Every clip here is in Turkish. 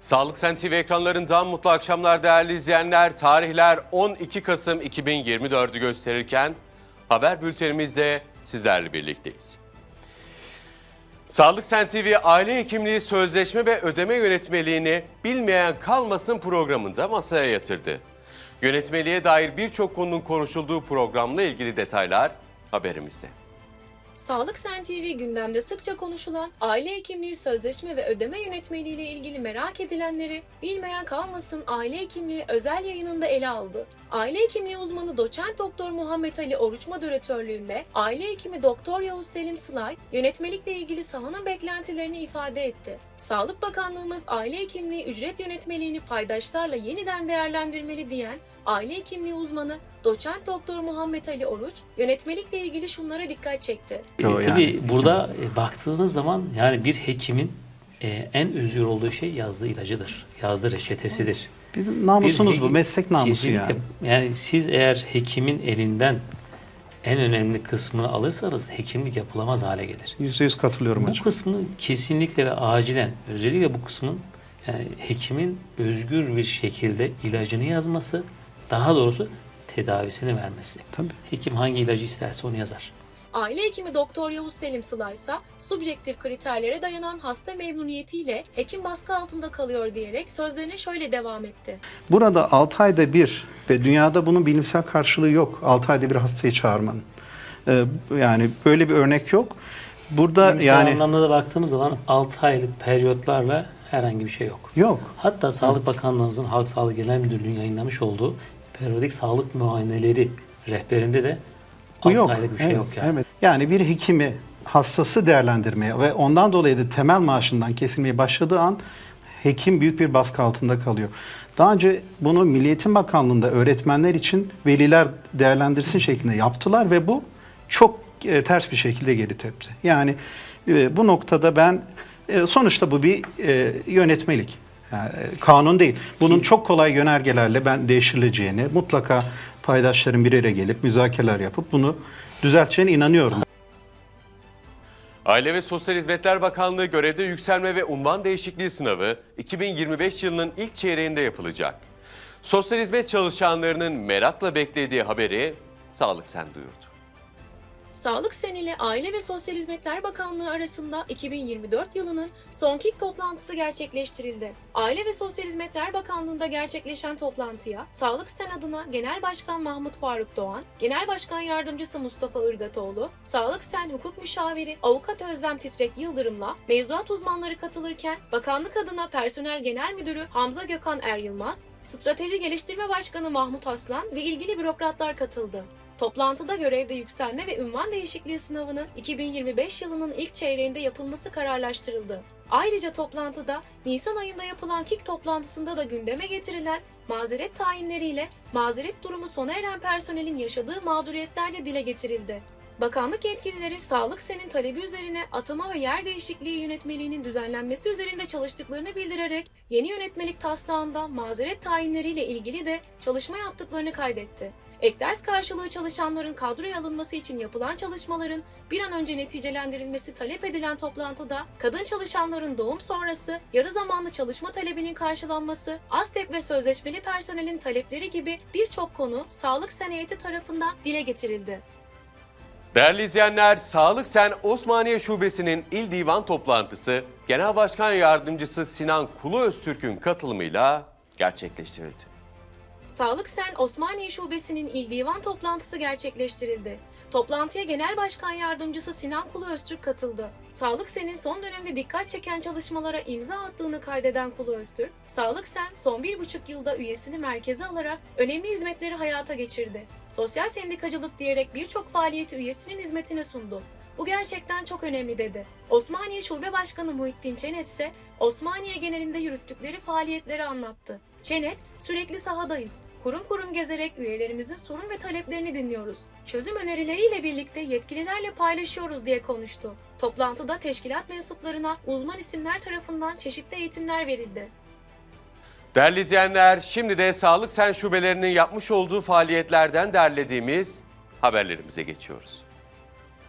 Sağlık Sen TV ekranlarından mutlu akşamlar değerli izleyenler. Tarihler 12 Kasım 2024'ü gösterirken haber bültenimizde sizlerle birlikteyiz. Sağlık Sen TV aile hekimliği sözleşme ve ödeme yönetmeliğini bilmeyen kalmasın programında masaya yatırdı. Yönetmeliğe dair birçok konunun konuşulduğu programla ilgili detaylar haberimizde. Sağlık Sen TV gündemde sıkça konuşulan aile hekimliği sözleşme ve ödeme yönetmeliği ile ilgili merak edilenleri bilmeyen kalmasın aile hekimliği özel yayınında ele aldı. Aile hekimliği uzmanı doçent doktor Muhammed Ali Oruç moderatörlüğünde aile hekimi doktor Yavuz Selim Sılay yönetmelikle ilgili sahanın beklentilerini ifade etti. Sağlık Bakanlığımız aile hekimliği ücret yönetmeliğini paydaşlarla yeniden değerlendirmeli diyen aile hekimliği uzmanı doçent doktor Muhammed Ali Oruç yönetmelikle ilgili şunlara dikkat çekti. E, tabii burada e, baktığınız zaman yani bir hekimin e, en özgür olduğu şey yazdığı ilacıdır. Yazdığı reçetesidir. Bizim namusumuz Bir bu. Meslek namusu Kesinlikle. yani. Yani siz eğer hekimin elinden en önemli kısmını alırsanız hekimlik yapılamaz hale gelir. Yüzde yüz katılıyorum Bu hocam. kısmı kesinlikle ve acilen özellikle bu kısmın yani hekimin özgür bir şekilde ilacını yazması daha doğrusu tedavisini vermesi. Tabii. Hekim hangi ilacı isterse onu yazar. Aile hekimi Doktor Yavuz Selim Sıla ise subjektif kriterlere dayanan hasta memnuniyetiyle hekim baskı altında kalıyor diyerek sözlerine şöyle devam etti. Burada 6 ayda bir ve dünyada bunun bilimsel karşılığı yok. 6 ayda bir hastayı çağırmanın. Ee, yani böyle bir örnek yok. Burada Bilimsel yani anlamda da baktığımız zaman 6 aylık periyotlarla herhangi bir şey yok. yok. Hatta Sağlık Bakanlığımızın Halk Sağlığı Genel Müdürlüğü'nün yayınlamış olduğu periyodik sağlık muayeneleri rehberinde de Bu 6 yok. aylık bir şey evet, yok yani. evet. Yani bir hekimi hastası değerlendirmeye ve ondan dolayı da temel maaşından kesilmeye başladığı an hekim büyük bir baskı altında kalıyor. Daha önce bunu Milli Eğitim Bakanlığı'nda öğretmenler için veliler değerlendirsin şeklinde yaptılar ve bu çok e, ters bir şekilde geri tepti. Yani e, bu noktada ben e, sonuçta bu bir e, yönetmelik. Yani, e, kanun değil. Bunun çok kolay yönergelerle ben değiştirileceğini, mutlaka paydaşların bir yere gelip müzakereler yapıp bunu düzelteceğine inanıyorum. Aile ve Sosyal Hizmetler Bakanlığı görevde yükselme ve unvan değişikliği sınavı 2025 yılının ilk çeyreğinde yapılacak. Sosyal hizmet çalışanlarının merakla beklediği haberi Sağlık Sen duyurdu. Sağlık Sen ile Aile ve Sosyal Hizmetler Bakanlığı arasında 2024 yılının son KİK toplantısı gerçekleştirildi. Aile ve Sosyal Hizmetler Bakanlığı'nda gerçekleşen toplantıya Sağlık Sen adına Genel Başkan Mahmut Faruk Doğan, Genel Başkan Yardımcısı Mustafa Irgatoğlu, Sağlık Sen Hukuk Müşaviri Avukat Özlem Titrek Yıldırım'la mevzuat uzmanları katılırken bakanlık adına Personel Genel Müdürü Hamza Gökhan Er Yılmaz, Strateji Geliştirme Başkanı Mahmut Aslan ve ilgili bürokratlar katıldı. Toplantıda görevde yükselme ve ünvan değişikliği sınavının 2025 yılının ilk çeyreğinde yapılması kararlaştırıldı. Ayrıca toplantıda Nisan ayında yapılan KİK toplantısında da gündeme getirilen mazeret tayinleriyle mazeret durumu sona eren personelin yaşadığı mağduriyetler de dile getirildi. Bakanlık yetkilileri sağlık senin talebi üzerine atama ve yer değişikliği yönetmeliğinin düzenlenmesi üzerinde çalıştıklarını bildirerek yeni yönetmelik taslağında mazeret tayinleriyle ilgili de çalışma yaptıklarını kaydetti. Ek ders karşılığı çalışanların kadroya alınması için yapılan çalışmaların bir an önce neticelendirilmesi talep edilen toplantıda kadın çalışanların doğum sonrası yarı zamanlı çalışma talebinin karşılanması, ASTEP ve sözleşmeli personelin talepleri gibi birçok konu sağlık seneyeti tarafından dile getirildi. Değerli izleyenler, Sağlık Sen Osmaniye Şubesi'nin il divan toplantısı Genel Başkan Yardımcısı Sinan Kulu Öztürk'ün katılımıyla gerçekleştirildi. Sağlık Sen Osmaniye Şubesi'nin il divan toplantısı gerçekleştirildi. Toplantıya Genel Başkan Yardımcısı Sinan Kulu Öztürk katıldı. Sağlık Sen'in son dönemde dikkat çeken çalışmalara imza attığını kaydeden Kulu Öztürk, Sağlık Sen son bir buçuk yılda üyesini merkeze alarak önemli hizmetleri hayata geçirdi. Sosyal sendikacılık diyerek birçok faaliyeti üyesinin hizmetine sundu. Bu gerçekten çok önemli dedi. Osmaniye Şube Başkanı Muhittin Çenet ise Osmaniye genelinde yürüttükleri faaliyetleri anlattı. Çenet, sürekli sahadayız. Kurum kurum gezerek üyelerimizin sorun ve taleplerini dinliyoruz. Çözüm önerileriyle birlikte yetkililerle paylaşıyoruz diye konuştu. Toplantıda teşkilat mensuplarına uzman isimler tarafından çeşitli eğitimler verildi. Değerli izleyenler, şimdi de Sağlık Sen şubelerinin yapmış olduğu faaliyetlerden derlediğimiz haberlerimize geçiyoruz.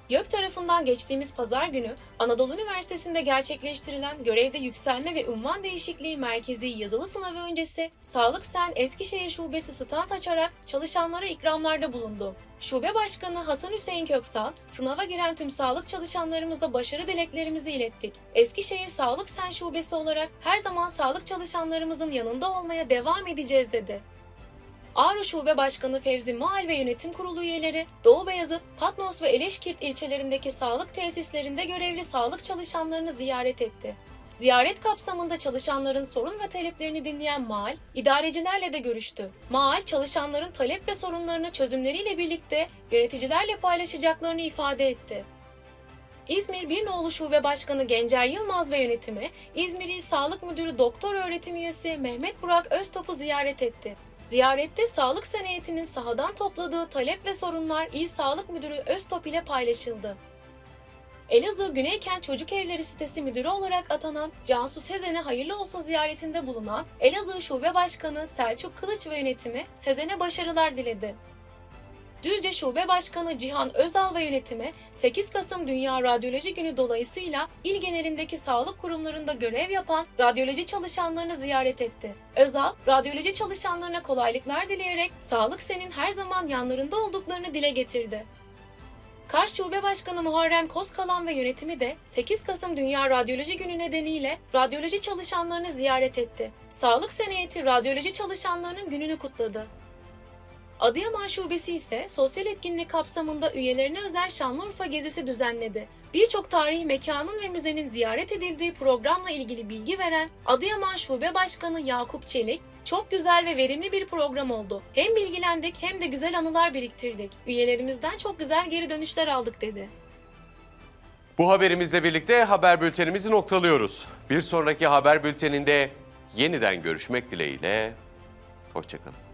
YÖK tarafından geçtiğimiz pazar günü Anadolu Üniversitesi'nde gerçekleştirilen görevde yükselme ve unvan değişikliği merkezi yazılı sınavı öncesi Sağlık Sen Eskişehir Şubesi stand açarak çalışanlara ikramlarda bulundu. Şube Başkanı Hasan Hüseyin Köksal, sınava giren tüm sağlık çalışanlarımıza başarı dileklerimizi ilettik. Eskişehir Sağlık Sen Şubesi olarak her zaman sağlık çalışanlarımızın yanında olmaya devam edeceğiz dedi. Ağrı Şube Başkanı Fevzi Muhal ve Yönetim Kurulu üyeleri, Doğu Beyazıt, Patmos ve Eleşkirt ilçelerindeki sağlık tesislerinde görevli sağlık çalışanlarını ziyaret etti. Ziyaret kapsamında çalışanların sorun ve taleplerini dinleyen Maal, idarecilerle de görüştü. Maal, çalışanların talep ve sorunlarını çözümleriyle birlikte yöneticilerle paylaşacaklarını ifade etti. İzmir Birnoğlu Şube Başkanı Gencer Yılmaz ve yönetimi, İzmir İl Sağlık Müdürü Doktor Öğretim Üyesi Mehmet Burak Öztop'u ziyaret etti. Ziyarette sağlık seneyetinin sahadan topladığı talep ve sorunlar İl Sağlık Müdürü Öztop ile paylaşıldı. Elazığ Güneykent Çocuk Evleri sitesi müdürü olarak atanan Cansu Sezen'e hayırlı olsun ziyaretinde bulunan Elazığ Şube Başkanı Selçuk Kılıç ve yönetimi Sezen'e başarılar diledi. Düzce Şube Başkanı Cihan Özal ve yönetimi 8 Kasım Dünya Radyoloji Günü dolayısıyla il genelindeki sağlık kurumlarında görev yapan radyoloji çalışanlarını ziyaret etti. Özal, radyoloji çalışanlarına kolaylıklar dileyerek sağlık senin her zaman yanlarında olduklarını dile getirdi. Kars Şube Başkanı Muharrem Kozkalan ve yönetimi de 8 Kasım Dünya Radyoloji Günü nedeniyle radyoloji çalışanlarını ziyaret etti. Sağlık Seneyeti radyoloji çalışanlarının gününü kutladı. Adıyaman Şubesi ise sosyal etkinlik kapsamında üyelerine özel Şanlıurfa gezisi düzenledi. Birçok tarihi mekanın ve müzenin ziyaret edildiği programla ilgili bilgi veren Adıyaman Şube Başkanı Yakup Çelik, çok güzel ve verimli bir program oldu. Hem bilgilendik hem de güzel anılar biriktirdik. Üyelerimizden çok güzel geri dönüşler aldık dedi. Bu haberimizle birlikte haber bültenimizi noktalıyoruz. Bir sonraki haber bülteninde yeniden görüşmek dileğiyle. Hoşçakalın.